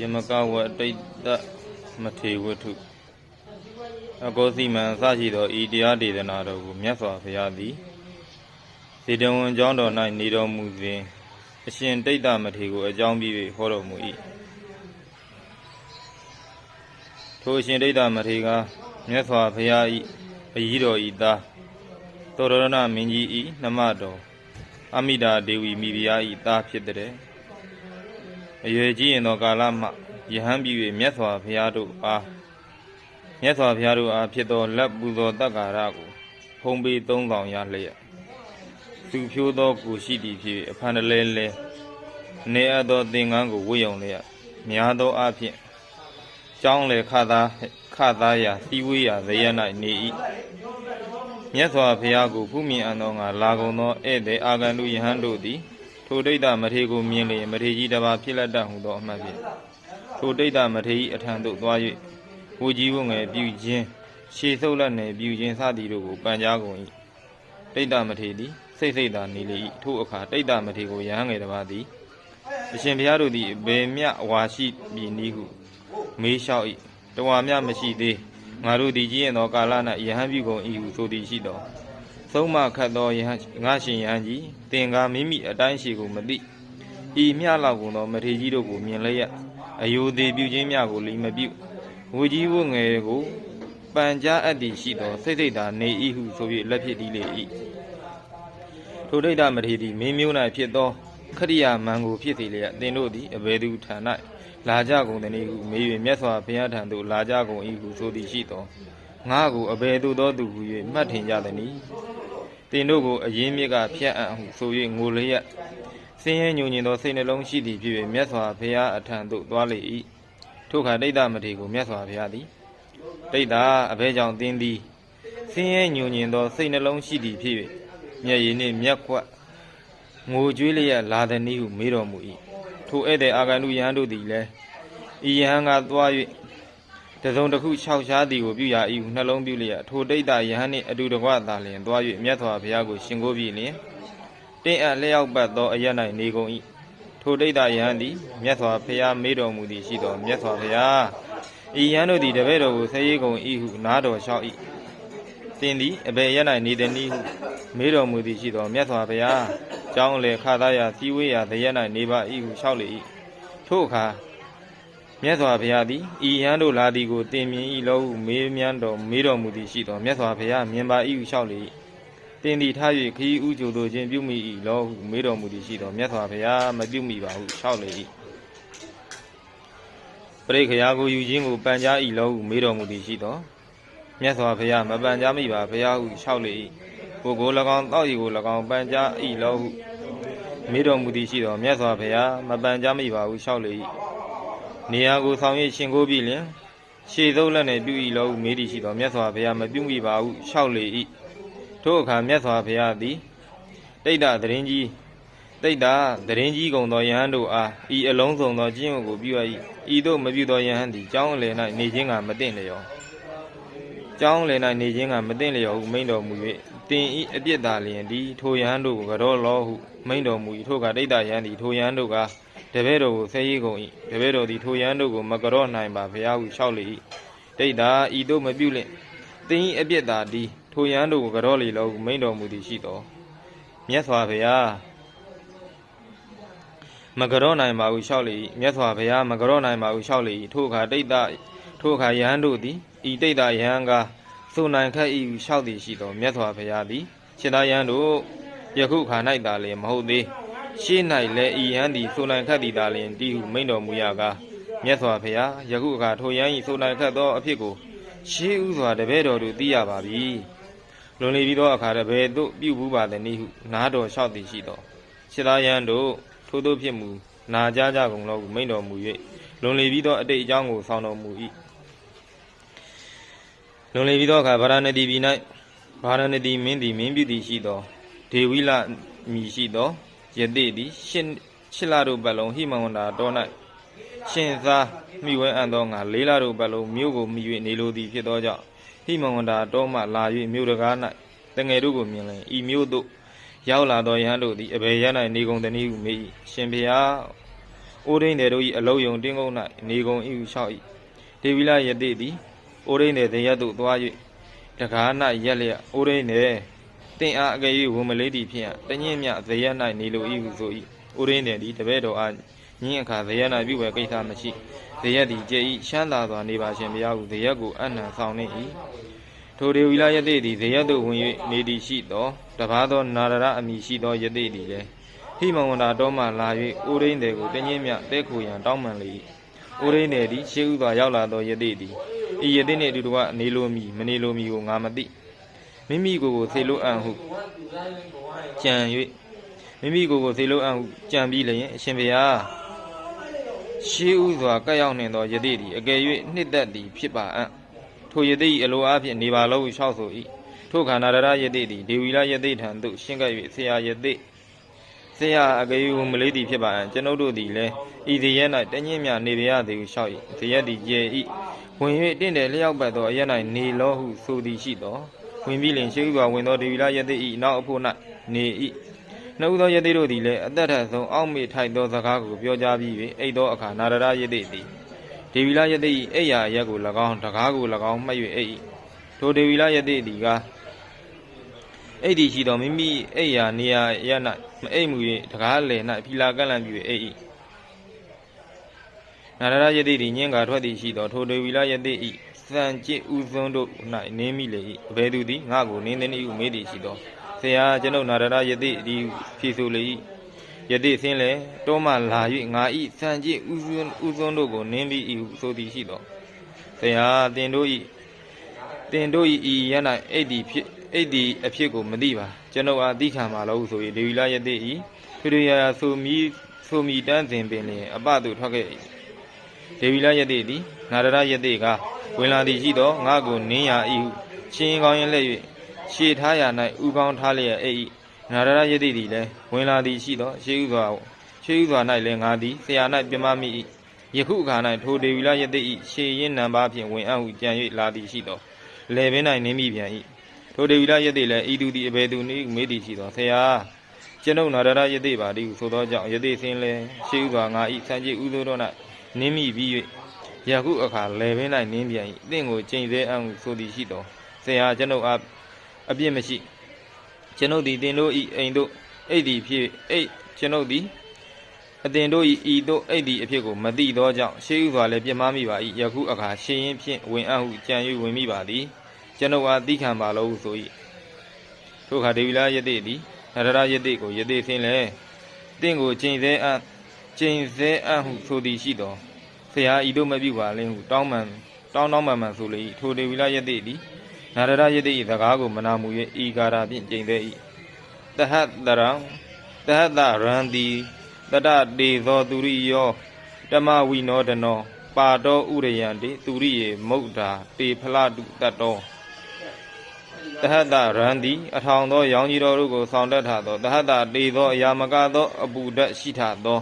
ယမကဝတိတ်တမထေဝတ္ထုအကောစီမံအစရှိသောဤတရားဒေသနာတော်ကိုမြတ်စွာဘုရားသည်စေတဝန်ကျောင်းတော်၌နေတော်မူစဉ်အရှင်တိတ်တမထေကိုအကြောင်းပြု၍ဟောတော်မူ၏ထိုအရှင်တိတ်တမထေကမြတ်စွာဘုရား၏အကြီးတော်ဤသားသောရဏမင်းကြီး၏နှမတော်အမိတာဒေဝီမိဖုရား၏သားဖြစ်တဲ့ အရွယ်ကြီးရင်သောကာလမှယဟန်ပြု၍မြတ်စွာဘုရားတို့အားမြတ်စွာဘုရားတို့အားဖြစ်သောလက်ပူဇော်တက္ကာရကိုဖုံးပေးသုံးဆောင်ရလျက်သူဖြိုးသောကိုရှိသည်ဖြစ်၍အဖန်တလဲလဲနေအပ်သောသင်္ကန်းကိုဝတ်ယုံလျက်များသောအားဖြင့်ကြောင်းလေခသားခသားရာစီဝေးရာဇယ၌နေ၏မြတ်စွာဘုရားကိုဖူးမြင်အပ်သောငါလာကုန်သောဧည့်သည်အာဂန္တုယဟန်တို့သည် ထိုဒိဋ္ဌမထေကိုမြင်လျင်မထေကြီးတစ်ပါးဖြစ်လက်တတ်ဟုသောအမှတ်ဖြင့်ထိုဒိဋ္ဌမထေကြီးအထံသို့သွား၍ဝူကြီးဝငယ်ပြုခြင်းရှေဆုပ်လက်နယ်ပြုခြင်းစသည်တို့ကိုပန်ကြားကုန်၏ဒိဋ္ဌမထေသည်စိတ်စိတ်သာနေလေ၏ထို့အခါဒိဋ္ဌမထေကိုရဟန်းငယ်တစ်ပါးသည်အရှင်ဘုရားတို့သည်ဘယ်မြဝါရှိပြီနည်းဟုမေးလျှောက်၏တဝါမြမရှိသေးငါတို့သည်ကြီးရင်သောကာလ၌ယဟန်ပြုကုန်၏ဟုဆိုသည်ရှိတော် သုံးမခတ်သောယဟန်ငါရှင်ယဟန်ကြီးတင်ကားမိမိအတိုင်းရှိကိုမသိဤမြလောက်ကုန်သောမထေကြီးတို့ကိုမြင်လျက်အယိုသေးပြုခြင်းမြကိုလီမပြုဝူကြီးဝငယ်ကိုပန်ကြားအပ်သည်ရှိသောစိတ်စိတ်သာနေ၏ဟုဆို၍လက်ဖြစ်သည်လေ၏ထိုဒိဋ္ဌမထေသည်မင်းမျိုး၌ဖြစ်သောခရိယာမန်ကိုဖြစ်စေလျက်တင်တို့သည်အဘယ်သူထံ၌လာကြကုန်သည်ဟုမေး၍မြတ်စွာဘုရားထံသို့လာကြကုန်၏ဟုဆိုသည်ရှိသော ငါကိုအဘယ်သို့သောသူဟု၍မှတ်ထင်ကြသည်။တင်တို့ကိုအရင်မြစ်ကဖျက်အံ့ဟုဆို၍ငိုလျက်ဆင်းရဲညူညင်သောစိတ်နှလုံးရှိသည်ဖြစ်၍မြတ်စွာဘုရားအထံသို့သွားလေ၏ထိုအခါဒိဋ္ဌမထေကိုမြတ်စွာဘုရားသည်ဒိဋ္ဌအဘဲကြောင့်တင်းသည်ဆင်းရဲညူညင်သောစိတ်နှလုံးရှိသည်ဖြစ်၍မျက်ရည်နှင့်မျက်ခွက်ငိုကြွေးလျက်လာသည်နည်းဟုမေးတော်မူ၏ထိုဧည့်သည်အာဂန္တုယဟန်တို့သည်လည်းဤယဟန်ကသွား၍ တစုံတစ်ခုခြောက်ရှားသည်ကိုပြုရ၏ဟုနှလုံးပြုလျက်ထိုဒိဋ္ဌယဟန်နှင့်အတူတကွသာလျင်သွား၍မြတ်စွာဘုရားကိုရှင်ကိုးပြီးလျင်တင်းအပ်လျောက်ပတ်သောအရ၌နေကုန်၏ထိုဒိဋ္ဌယဟန်သည်မြတ်စွာဘုရားမေးတော်မူသည်ရှိသောမြတ်စွာဘုရားဤယဟန်တို့သည်တပည့်တော်ကိုဆဲရေးကုန်၏ဟုနားတော်လျှောက်၏တင်းသည်အဘယ်ရ၌နေသည်နည်းဟုမေးတော်မူသည်ရှိသောမြတ်စွာဘုရားကြောင်းလေခသားရာစီဝေးရာတရ၌နေပါ၏ဟုလျှောက်လေ၏ထို့အခါ မြတ်စွာဘုရားသည်ဤယဟန်တို့လာသည်ကိုတင်မြင်၏လောဟုမေးမြန်းတော်မေးတော်မူသည်ရှိသောမြတ်စွာဘုရားမြင်ပါ၏ဟုလျှောက်လေ၏တင်သည်ထား၍ခရီးဥကြိုတို့ခြင်းပြုမိ၏လောဟုမေးတော်မူသည်ရှိသောမြတ်စွာဘုရားမပြုမိပါဟုလျှောက်လေ၏ပရိခရာကိုယူခြင်းကိုပန်ကြား၏လောဟုမေးတော်မူသည်ရှိသောမြတ်စွာဘုရားမပန်ကြားမိပါဘုရားဟုလျှောက်လေ၏ကိုယ်ကို၎င်းတောက်ရီကို၎င်းပန်ကြား၏လောဟုမေးတော်မူသည်ရှိသောမြတ်စွာဘုရားမပန်ကြားမိပါဟုလျှောက်လေ၏ နေရာကိုဆောင်၍ရှင်ကိုးပြီလျှင်ရှေသုံးလက်နဲ့ပြု၏လောဟုမေးသည်ရှိသောမြတ်စွာဘုရားမပြုမိပါဟုလျှောက်လေ၏ထို့အခါမြတ်စွာဘုရားသည်တိတ်တသတင်းကြီးတိတ်တသတင်းကြီးကုန်သောယဟန်တို့အားဤအလုံးစုံသောကျင့်ဝတ်ကိုပြုအပ်၏ဤသို့မပြုသောယဟန်သည်ကြောင်းအလယ်၌နေခြင်းကမသိလျော်ကြောင်းအလယ်၌နေခြင်းကမသိလျော်ဟုမိန့်တော်မူ၍တင်ဤအပြစ်သာလျင်ဒီထိုယဟန်တို့ကိုကြောလောဟုမိန့်တော်မူ၏ထို့ကတိတ်တယဟန်သည်ထိုယဟန်တို့က တပည့်တော်ကိုဆဲရေးကုန်၏တပည့်တော်သည်ထိုရန်တို့ကိုမကြော့နိုင်ပါဘုရားဟုလျှောက်လေ၏ဒိဋ္ဌာဤတို့မပြုလင့်သင်၏အပြစ်သာဒီထိုရန်တို့ကိုကြော့လေလောဟုမိန်တော်မူသည်ရှိတော်မြတ်စွာဘုရားမကြော့နိုင်ပါဟုလျှောက်လေ၏မြတ်စွာဘုရားမကြော့နိုင်ပါဟုလျှောက်လေ၏ထိုအခါဒိဋ္ဌထိုအခါယဟန်တို့သည်ဤဒိဋ္ဌယဟန်ကဆိုနိုင်ခတ်၏ဟုလျှောက်သည်ရှိတော်မြတ်စွာဘုရားသည်ရှင်သာယဟန်တို့ယခုခါ၌သာလေမဟုတ်သေး ရှေ့၌လည်းဤယန်းသည်ဆိုနိုင်ခတ်သည်သာလျှင်တီဟုမိန်တော်မူရကားမြတ်စွာဘုရားယခုအခါထိုယန်းဤဆိုနိုင်ခတ်သောအဖြစ်ကိုရှေးဥစွာတပည့်တော်တို့သိရပါပြီလွန်လေပြီးသောအခါတပည့်တို့ပြုဘူးပါသည်နည်းဟုနားတော်လျှောက်သည်ရှိတော်ခြေသားယန်းတို့ထို့သောဖြစ်မူနာကြကြကုန်လောဟုမိန်တော်မူ၍လွန်လေပြီးသောအတိတ်အကြောင်းကိုဆောင်တော်မူ၏လွန်လေပြီးသောအခါဗာရာဏသီပြည်၌ဗာရာဏသီမင်းသည်မင်းပြုသည်ရှိသောဒေဝိလမြည်ရှိသော ယတိသည်ရှင်ရှစ်လတို့ပတ်လုံးဟိမဝန္တာတော၌ရှင်သာမိဝဲအံ့သောငါလေးလတို့ပတ်လုံးမြို့ကိုမိ၍နေလိုသည်ဖြစ်သောကြောင့်ဟိမဝန္တာတောမှလာ၍မြို့တကား၌တငယ်တို့ကိုမြင်လင်ဤမြို့သို့ရောက်လာသောယဟန်တို့သည်အဘယ်ရ၌နေကုန်သည်နည်းဟုမေး၏ရှင်ဘုရားဩအိုးရင်းတယ်တို့၏အလုံးယုံတင်းကုန်း၌နေကုန်၏ဟုလျှောက်၏ဒေဝီလာယတိသည်အိုးရင်းတယ်တရက်သို့သွား၍တကား၌ရက်လျက်အိုးရင်းတယ် တင်အားအကယ်၍ဝံမလေးသည်ဖြင့်တညင်းမြဇရက်၌နေလို၏ဟုဆို၏အိုးရင်းတယ်သည်တပည့်တော်အားညင်းအခါဇရက်၌ပြုဝဲကိစ္စမရှိဇရက်သည်ကျေဤရှမ်းသာစွာနေပါရှင်ဘုရားဟုဇရက်ကိုအနံဆောင်နေ၏ထိုဒေဝီလာယတိသည်ဇရက်သို့ဝင်၍နေသည်ရှိသောတပါးသောနာရရအမိရှိသောယတိသည်လည်းဟိမဝန္တာတော်မှလာ၍အိုရင်းတယ်ကိုတငင်းမြတဲခိုရန်တောင်းပန်လေ၏အိုရင်းတယ်သည်ရှေးဥစွာရောက်လာသောယတိသည်ဤယတိနှင့်အတူတကွနေလိုမီမနေလိုမီကိုငါမသိ မိမိကိုယ်ကိုသေလိုအံ့ဟုကြံ၍မိမိကိုယ်ကိုသေလိုအံ့ဟုကြံပြီးလျင်အရှင်ဘုရားရှေးဥစွာကပ်ရောက်နေသောယတိသည်အကယ်၍နှစ်သက်သည်ဖြစ်ပါအံ့ထိုယတိ၏အလိုအားဖြင့်နေပါလောဟုလျှောက်ဆို၏ထိုခန္ဓာရရယတိသည်ဒေဝီလယတိထံသို့ရှင်းကပ်၍ဆရာယတိဆရာအကယူမလေးသည်ဖြစ်ပါအံ့ကျွန်ုပ်တို့သည်လည်းဤဇရက်၌တညင်းမြနေပြရသည်ဟုလျှောက်၏ဇရက်သည်ကျေဤဝင်၍တင့်တယ်လျောက်ပတ်သောအရက်၌နေလောဟုဆိုသည်ရှိသော ဝင်ပြီးလင်ရှိဥစွာဝင်သောဒေဝီလာယသိဤနောက်အဖို့၌နေ၏နှုတ်သောယသိတို့သည်လည်းအသက်ထဆုံးအောက်မေ့ထိုက်သောစကားကိုပြောကြားပြီး၍အိတ်သောအခါနာရရယသိသည်ဒေဝီလာယသိဤအိယာအရက်ကို၎င်းတကားကို၎င်းမှတ်၍အိတ်၏ထိုဒေဝီလာယသိသည်ကအိတ်ဒီရှိတော်မိမိအိတ်ရာနေရာရ၌မအိတ်မူ၍တကားလယ်၌ဖီလာကန့်လန့်ပြီးအိတ်၏နာရရယတိသည်ညင်ကာထွက်သည်ရှိတော်ထိုဒေဝီလာယတိ၏ စံကျစ်ဥစွန်းတို့၌နင်းမိလေ၏အဘယ်သူသည်ငါကိုနင်းသည်ဟုမေးသည်ရှိတော်ဆရာကျွန်ုပ်နာရရယတိသည်ဖြေဆိုလေ၏ယတိဆင်းလေတောမှလာ၍ငါ၏စံကျစ်ဥစွန်းဥစွန်းတို့ကိုနင်းပြီး၏ဟုဆိုသည်ရှိတော်ဆရာတင်တို့၏တင်တို့၏ဤရ၌အိတ်သည်ဖြစ်အိတ်သည်အဖြစ်ကိုမသိပါကျွန်ုပ်အားသိခံပါလို့ဆို၍ဒေဝီလာယတိ၏သူတို့ရာဆိုမီဆိုမီတန်းစဉ်ပင်လျင်အပသို့ထွက်ခဲ့၏ဒေဝီလာယတိသည်နာရရယတိက ဝင်လာသည်ရှိသောငါကိုနင်းရ၏ဟုရှင်ကောင်းရင်လက်၍ရှေထားရာ၌ဥကောင်းထားလျက်အိတ်၏နာရရယတိသည်လည်းဝင်လာသည်ရှိသောရှေးဥစွာရှေးဥစွာ၌လည်းငါသည်ဆရာ၌ပြမမိ၏ယခုအခါ၌ထိုဒေဝီလာယတိ၏ရှေရင်နံပါဖြင့်ဝင်အံ့ဟုကြံ၍လာသည်ရှိသောလေပင်၌နင်းမိပြန်၏ထိုဒေဝီလာယတိလည်းဤသူသည်အဘယ်သူနည်းမေးသည်ရှိသောဆရာကျွန်ုပ်နာရရယတိပါသည်ဟုဆိုသောကြောင့်ယတိစင်းလည်းရှေးဥစွာငါ၏ဆံကြည်ဥသောတို့၌နင်းမိပြီး၍ ယခုအခါလေပင်၌နင်းပြန်၏အသင်ကိုချိန်သေးအံ့ဟုဆိုသည်ရှိသောဆရာကျွန်ုပ်အားအပြစ်မရှိကျွန်ုပ်သည်တင်တို့၏အိမ်တို့အိတ်သည်ဖြစ်အိတ်ကျွန်ုပ်သည်အတင်တို့၏ဤတို့အိတ်သည်အဖြစ်ကိုမသိသောကြောင့်ရှေးဥစွာလည်းပြစ်မှားမိပါ၏ယခုအခါရှင်ရင်ဖြင့်ဝင်အံ့ဟုကြံ၍ဝင်မိပါသည်ကျွန်ုပ်အားသိခံပါလို့ဟုဆို၏ထိုအခါဒေဝီလာယတိသည်နရရယတိကိုယတိဆင်းလဲတင့်ကိုချိန်သေးအပ်ချိန်သေးအပ်ဟုဆိုသည်ရှိသောဆ ရာဤတို့မပြုပါလင်းဟုတောင်းပန်တောင်းတောင်းပန်ပန်ဆိုလေ၏ထိုဒေဝီလာယတိသည်နရရယတိ၏စကားကိုမနာမူ၍ဤကာရာဖြင့်ချိန်သေး၏တဟတရံတဟတရံတိတတတေသောသူရိယောဓမ္မဝိနောဒနောပါတော်ဥရယံတိသူရိယေမုဒ္ဓာတေဖလတုတတ္တောတဟတရံတိအထောင်သောရောင်ကြီးတော်တို့ကိုဆောင်တတ်ထသောတဟတတေသောအယာမကသောအပူဓာတ်ရှိထသော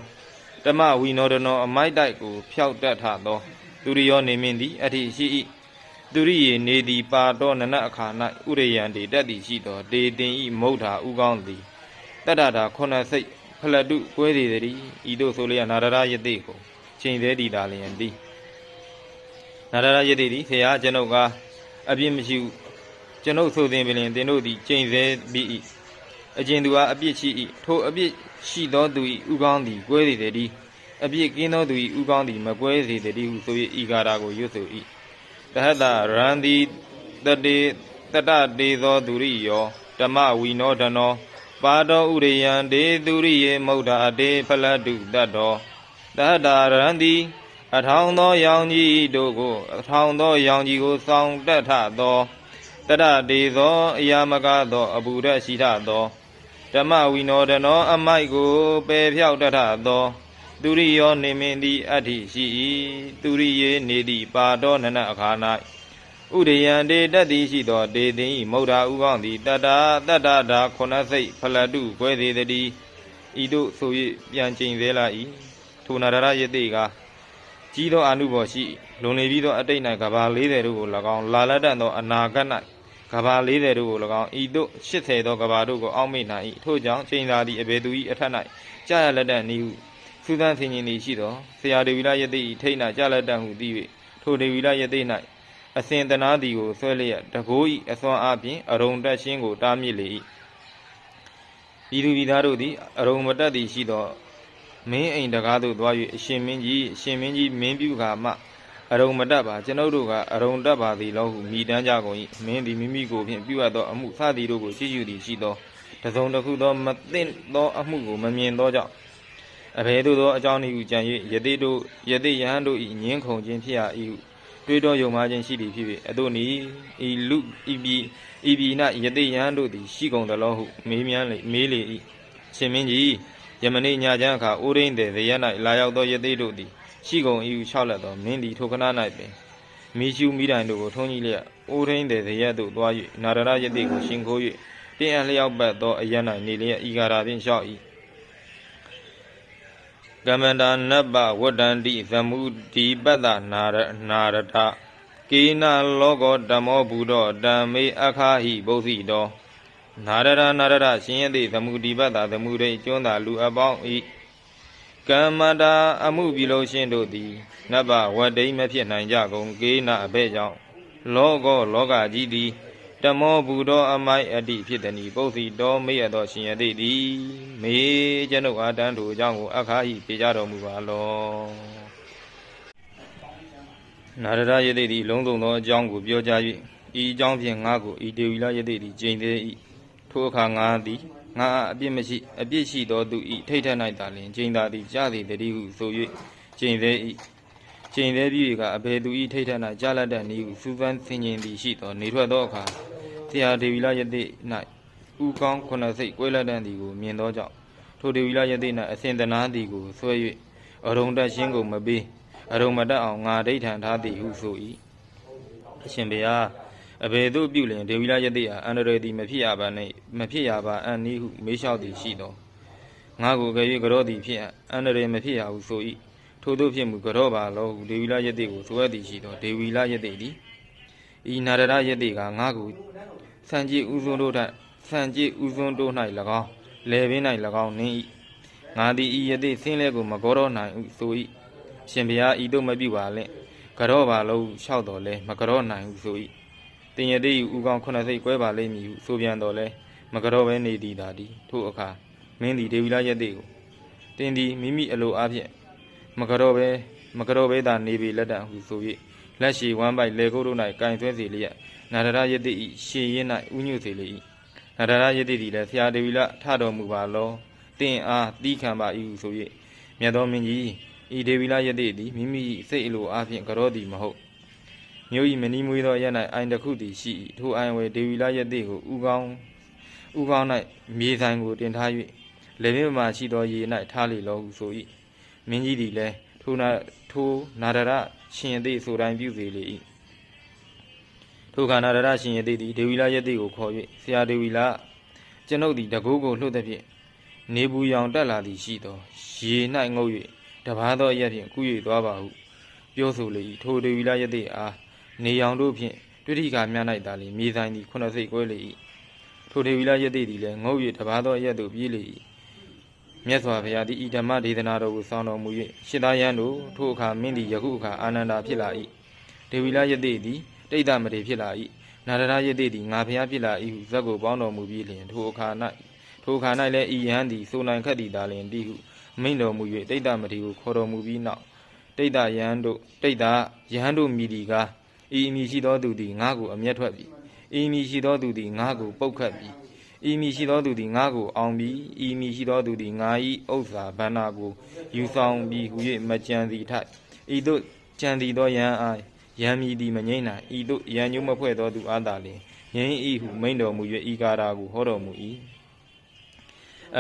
ဓမ္မဝိနောဒနောအမိုက်တိုက်ကိုဖျောက်တတ်ထသောသူရိယောနေမင်းသည်အထိရှိ၏သူရိယေနေသည်ပါတော်နနအခါ၌ဥရယံတိတက်သည်ရှိသောတေတင်ဤမုဒ္ဓာဥကောင်းသည်တတ္တတာခုနှစ်စိတ်ဖလတုကွဲသေးသည်ဤသို့ဆိုလျက်နာရရယတိကိုချိန်သေးသည်သာလျင်သည်နာရရယတိသည်ဆရာကျွန်ုပ်ကအပြစ်မရှိဘူးကျွန်ုပ်ဆိုသည်ပင်တင်တို့သည်ချိန်သေးပြီး၏အကျဉ်သူအားအပြစ်ရှိ၏ထိုအပြစ် ရှိသောသူ၏ဥကောင်းသည်ကွဲသေးသည်အပြစ်ကင်းသောသူ၏ဥကောင်းသည်မကွဲစေသည်ဟုဆို၍ဤကာရာကိုရွတ်ဆို၏တဟတရန္တိတတေတတတေသောသူရိယောဓမ္မဝီနောဒနော ပါတော်ဥရိယံဒေသူရိယေမௌဒ္ဓအတေဖလတုတတ္တောတဟတရန္တိအထောင်သောရောင်ကြီးတို့ကိုအထောင်သောရောင်ကြီးကိုစောင့်တတ်ထသောတတတေသောအယာမကသောအပူရရှိထသော ဓမ္မဝိနောဒနော အမိုက်ကိုပယ်ဖြောက်တတ်ထသောသူရိယောနေမင်းသည်အဋ္ဌိရှိ၏သူရိယေနေသည်ပါတော်နနအခါ၌ဥဒယံတေတတ်သည်ရှိသောဒေသင်ဤမௌဒာဥကောင်းသည်တတ္တာတတ္တတာခုနစိတ်ဖလတုကွဲသေးသည်ဤသို့ဆို၍ပြန်ကျင်သေးလာ၏ထိုနာရရယတိကကြီးသောအာနုဘော်ရှိလွန်လေပြီးသောအတိတ်၌ကဘာ40တို့ကို၎င်းလာလက်တတ်သောအနာဂတ်၌ ကဘာ40တို့ကို၎င်းဤသို့80သောကဘာတို့ကိုအောက်မေ့နိုင်၏ထို့ကြောင့်ချိန်သာသည့်အဘေသူ၏အထက်၌ကြာရလက်တတ်နည်းဟုသုသန်ဆင်ញင်သည်ရှိသောဆရာဒေဝီလယတိ၏ထိတ်နာကြလက်တံဟုသိ၍ထိုဒေဝီလယတိ၌အစဉ်တနာသည်ကိုဆွဲလျက်တကိုး၏အစွမ်းအားဖြင့်အရုံတက်ရှင်းကိုတားမြစ်လေ၏ဤသူဤသားတို့သည်အရုံမတက်သည်ရှိသောမင်းအိမ်တကားသို့သွား၍အရှင်မင်းကြီးအရှင်မင်းကြီးမင်းပြုကာမှ အရုံမတက်ပါကျွန်ုပ်တို့ကအရုံတက်ပါသည်လောဟုမိတမ်းကြကုန်၏မင်းသည်မိမိကိုဖြင့်ပြုအပ်သောအမှုစသည်တို့ကိုရှိရှိသည်ရှိသောတစုံတစ်ခုသောမသိသောအမှုကိုမမြင်သောကြောင့်အဘယ်သို့သောအကြောင်းဤဟုကြံ၍ယတိတို့ယတိယဟန်တို့ဤငင်းခုန်ခြင်းဖြစ်ရ၏ဟုတွေးတောယုံမှခြင်းရှိသည်ဖြစ်၍အတို့နီဤလူဤပြီဤပြီ၌ယတိယဟန်တို့သည်ရှိကုန်သလောဟုမေးမြန်းလေမေးလေ၏ရှင်မင်းကြီးယမနေ့ညချမ်းအခါအိုးရင်းတဲ့ဇယ၌လာရောက်သောယတိတို့သည် ရှိကုန်၏ဟုလျှောက်လက်သောမင်းသည်ထိုခဏ၌ပင်မိရှုမိတိုင်တို့ကိုထုံးကြီးလျက်အိုးရင်းတဲ့ဇယသို့သွား၍နာရရယတိကိုရှင်ခိုး၍တင်းအလျောက်ပတ်သောအရ၌နေလျက်ဤကာရာဖြင့်လျှောက်၏ကမ္မန္တာနဗ္ဗဝတ္တန္တိသမုဒီပတ္တနာရနာရတကေနလောကောဓမ္မောဘူတောဓမ္မေအခါဟိဘုသိတောနာရရနာရရရှင်ယတိသမုဒီပတ္တသမုရိကျွန်းသာလူအပေါင်းဤ ကမ္မန္တာအမှုပြုလို့ရှင်တို့သည်နဗ္ဗဝတ္တိမဖြစ်နိုင်ကြကုန်ကေနအဘဲ့ကြောင့်လောကောလောကကြီးသည်တမောဘူတော်အမိုက်အတ္တိဖြစ်သည်ပုသိတော်မေ့ရသောရှင်ယတိသည်မေကျွန်ုပ်အားတန်းသူအကြောင်းကိုအခါဤပြေကြတော်မူပါလောနာရရယတိသည်လုံးစုံသောအကြောင်းကိုပြောကြား၍ဤအကြောင်းဖြင့်ငါကိုဤဒေဝီလယတိသည်ကျိန်သေး၏ထိုအခါငါသည် ငါအားအပြစ်မရှိအပြစ်ရှိသောသူဤထိတ်ထက်၌သာလျှင်ကျိန်သာသည်ကြားသည်တည်းဟုဆို၍ကျိန်သေး၏ကျိန်သေးပြီးကအဘယ်သူဤထိတ်ထက်၌ကြားလက်တဲ့ဤဟုစူးစမ်းဆင်ခြင်သည်ရှိသောနေထွက်သောအခါဆရာဒေဝီလယတိ၌ဥကောင်းခုနှစ်စိတ်ကွဲလက်တန်သည်ကိုမြင်သောကြောင့်ထိုဒေဝီလယတိ၌အစဉ်တနာသည်ကိုဆွဲ၍အရုံတက်ရှင်းကိုမပေးအရုံမတက်အောင်ငါဒိဋ္ဌံထားသည်ဟုဆို၏အရှင်ဘုရား အဘယ်သို့ပြုလျင်ဒေဝီလယတိအားအန္တရာယ်သည်မဖြစ်ရပါနှင့်မဖြစ်ရပါအန်နီဟုမေးလျှောက်သည်ရှိသောငါကိုကြ၍ကြောသည်ဖြစ်အန္တရာယ်မဖြစ်ရဟုဆို၏ထို့သောဖြစ်မူကြောပါလောဟုဒေဝီလယတိကိုဆိုအပ်သည်ရှိသောဒေဝီလယတိသည်ဤနာရရယတိကငါကိုစံကြည်ဥစွန်းတို့ထစံကြည်ဥစွန်းတို့၌၎င်းလေပင်၌၎င်းနင်း၏ငါသည်ဤယသိဆင်းလဲကိုမကောတော့နိုင်ဟုဆို၏ရှင်ဘုရားဤတို့မပြုပါလင့်ကြောပါလုံးလျှောက်တော်လဲမကြောနိုင်ဟုဆို၏ တင်ယတိဥကောင်ခုနှစ်စိတ်ကွဲပါလိမ့်မည်ဟုဆိုပြန်တော်လဲမကြောပဲနေသည်သာသည်ထို့အခါမင်းသည်ဒေဝီလာယတိကိုတင်သည်မိမိအလိုအားဖြင့်မကြောပဲမကြောပဲသာနေပြီလက်တံဟုဆို၍လက်ရှိဝမ်းပိုက်လေကုတ်တို့၌ကင်ဆွဲစီလျက်နာရရယတိဤရှေရင်၌ဥညွတ်စေလေ၏နာရရယတိသည်လည်းဆရာဒေဝီလထတော်မူပါလောတင်အားတီးခံပါ၏ဟုဆို၍မြတ်တော်မင်းကြီးဤဒေဝီလယတိသည်မိမိ၏စိတ်အလိုအားဖြင့်ကြောသည်မဟုတ် မြို့၏မနီးမွေးသောရ၌အိုင်တစ်ခုသည်ရှိ၏ထိုအိုင်ဝယ်ဒေဝီလယတိကိုဥကောင်းဥကောင်း၌မြေဆိုင်ကိုတင်ထား၍လေမြင့်မှရှိသောရေ၌ထားလေလောဟုဆို၏မင်းကြီးသည်လည်းထိုနာထိုနာရရရှင်ယတိဆိုတိုင်းပြုစေလေ၏ထိုခန္ဓာရရရှင်ယတိသည်ဒေဝီလာယတိကိုခေါ်၍ဆရာဒေဝီလာကျွန်ုပ်သည်တကူကိုလှုပ်သည်ဖြင့်နေဘူးရောင်တက်လာသည်ရှိသောရေ၌ငုပ်၍တပားသောအရက်ဖြင့်ကူး၍သွားပါဟုပြောဆိုလေ၏ထိုဒေဝီလာယတိအား နေရောင်တို့ဖြင့်တွေ့ထိကာမြ၌သာလျှင်မြေဆိုင်သည်ခုနှစ်စိတ်ကွဲလေ၏ထိုဒေဝီလာယတိသည်လည်းငုပ်၍တပားသောအရက်သို့ပြေးလေ၏မြတ်စွာဘုရားသည်ဤဓမ္မဒေသနာတော်ကိုစောင့်တော်မူ၍ရှစ်သားယန်းတို့ထိုအခါမင်းသည်ယခုအခါအာနန္ဒာဖြစ်လာ၏ဒေဝီလာယတိသည်တိတ်တမတေဖြစ်လာ၏နာရရယတိသည်ငါဘုရားဖြစ်လာ၏ဟုဇက်ကိုပေါင်းတော်မူပြီးလျှင်ထိုအခါ၌ထိုအခါ၌လည်းဤယဟန်သည်ဆိုနိုင်ခတ်သည်သာလျှင်တည်းဟုမိန်တော်မူ၍တိတ်တမတေကိုခေါ်တော်မူပြီးနောက်တိတ်တယဟန်တို့တိတ်တယဟန်တို့မိဒီကား ဤအမည်ရှိသောသူသည်ငါကိုအမျက်ထွက်ပြီဤအမည်ရှိသောသူသည်ငါကိုပုတ်ခတ်ပြီဤမည်ရှိသောသူသည်ငါကိုအောင်ပြီးဤမည်ရှိသောသူသည်ငါ၏ဥစ္စာဗန္နာကိုယူဆောင်ပြီးဟု၍မကြံသည်ထိုက်ဤသို့ကြံသည်သောယံအားယံမည်သည်မငိမ့်နိုင်ဤသို့ယံညုမဖွဲ့သောသူအားသာလျှင်ငိမ့်ဤဟုမိန်တော်မူ၍ဤကာရာကိုဟောတော်မူ၏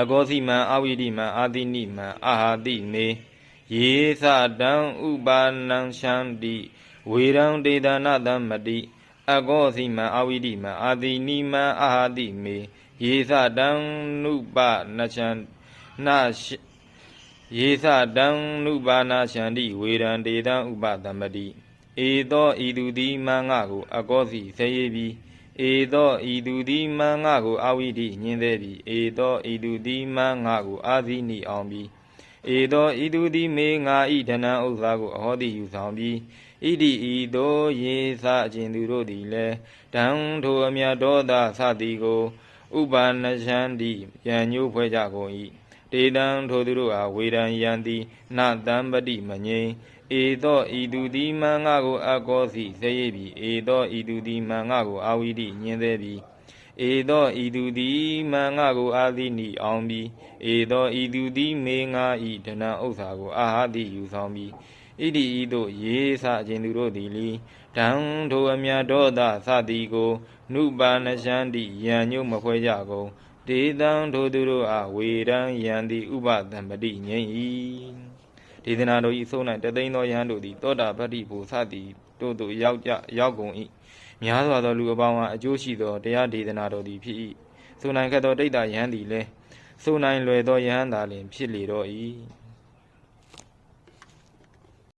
အဂောစီမံအဝိတိမံအာတိနိမံအာဟာတိမေယေသတံဥပါဏံရှန္တိ ဝေရံဒေဒနာတမတိအဂောစီမံအဝိတိမံအာတိနိမံအာဟာတိမေယေသတံနုပနချံနာယေသတံနုပါနာရှန္တိဝေရံဒေတံဥပသမတိဧသောဤသူသည်မန်ငါကို အကောစီဆေရပြီဧသောဤသူသည်မန်ငါကိုအာဝိတိညင်းသေးပြီဧသောဤသူသည်မန်ငါကိုအာဇိနိအောင်ပြီ ဧသောဤသူသည်မေငါဤဒဏံဥစ္စာကိုအဟောတိယူဆောင်ပြီးဣတိဤသို့ရေစာအကျင်သူတို့သည်လည်းတံထိုအမြတ်ဒေါသသသည်ကို ဥပါဏချန္တိယံညိုးဖွဲ့ကြကုန်၏တေတံထိုသူတို့အားဝေဒံယံတိနတံပတိမငိမ့်ဧသောဤသူသည်မန်ငါကိုအကောစီစေရပြီဧသောဤသူသည်မန်ငါကိုအာဝိတိညင်းသေးပြီ ဧသောဤသူသည်မန်ငါကိုအာသီနိအောင်ပြီဧသောဤသူသည်မေငါဤဒဏံဥစ္စာကိုအာဟာတိယူဆောင်ပြီဣတိဤသို့ရေစာအခြင်းသူတို့သည်လီတံထိုအမြတ်ဒေါသသသည်ကိုနုပါဏရှန္တိယံညုမဖွဲကြကုန်ဒေတံထိုသူတို့အားဝေရန်ယံတိဥပတံပတိငိမ့်၏ဒေသနာတို့၏အဆုံး၌တသိန်းသောယဟန်တို့သည်တောတာပတ္တိဘူသသည်တို့သို့ရောက်ကြရောက်ကုန်၏ များစွာသောလူအပေါင်းအားအကျိုးရှိသောတရားဒေသနာတော်သည်ဖြစ်၏ဆိုနိုင်ခဲ့သောတိတ်တာယဟန်သည်လည်းဆိုနိုင်လွယ်သောယဟန်သာလျှင်ဖြစ်လေတော့၏